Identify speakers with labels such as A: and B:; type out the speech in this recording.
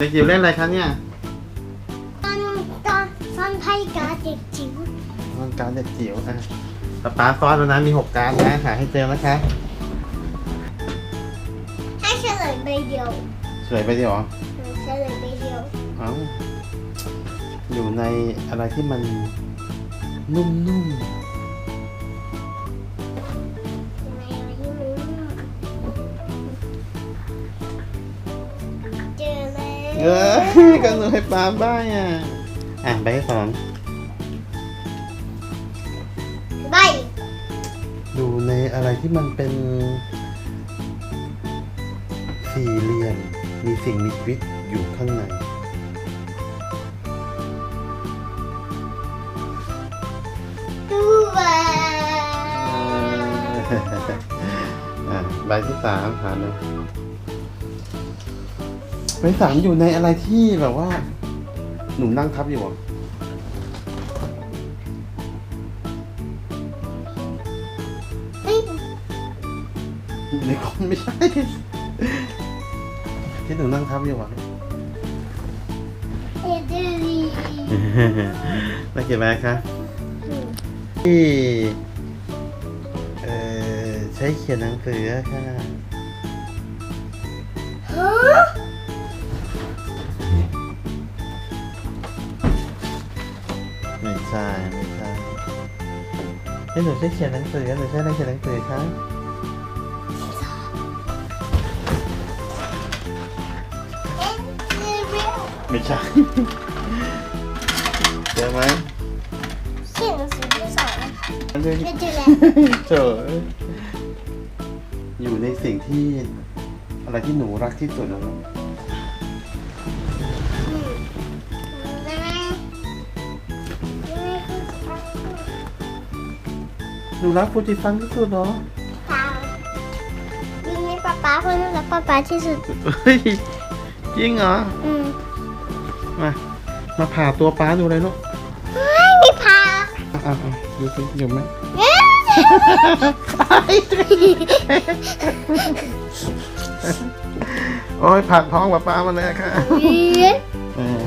A: เด็กจิ๋วเล่นอะไรคะเนี่ย
B: ตอนตอนตอนไพ่การ์ดเด็กจิ๋ว
A: มันการดเด็กจิ๋วอะป๊าป๊าซ้อนแล้วนะมีหกการดนะหาให้เจอนะคะ
B: ให้เฉลยใบเดียว
A: สวยไปดิหรอ
B: เฉลยใบเดียว
A: เอ้าอยู่ในอะไรที่มันนุ่ม
B: ท เอ
A: อก็หนูให้ป๊าบ้างอะ อะใบที่สอง
B: ใบ
A: อยู่ในอะไรที่มันเป็น สี่เหลี่ยมมีสิ่งมีชีวิตอยู่ข้างใน
B: ดูแล
A: อะใบที่สามหาเลย ใบที่สามอยู่ในอะไรที่แบบว่า หนูนั่งทับอยู่อะ
B: เฮ้ย
A: อยู่ในคนไม่ใช่ ที่หนูนั่งทับอยู่อะ
B: เอเดรี
A: แล้วเขียนไหมคะที่เอ่อใช้เขียนหนังสือค่ะ ใช่ไม่ใช่ที่หนูใช้เขียนหนังสือหนูใช้อะไรเขียนหนังสือคะ
B: เอเดรี
A: ไม่ใช่เจอไหม
B: เขียนหนังสือที่สองไม่เจอแล้ว
A: เจออยู่ในสิ่งที่อะไรที่หนูรักที่สุดนะ หนูรักฟูจิซังที่สุดเหรอ
B: เปล่ายิงให้ป๊าป๊าคนนั้นรักป๊าป๊าที่สุด
A: เฮ้ยจริงเหรอ
B: อืม
A: มา มาผ่าตัวป้าดูเลยลูก
B: เฮ้ยมีพา
A: อะอะอะดูสิอยู่ไหม
B: เอ๊ะ
A: โอ้ยผักท้องป้าป้ามาเลยค่ะ
B: เอ๊ะ
A: เออ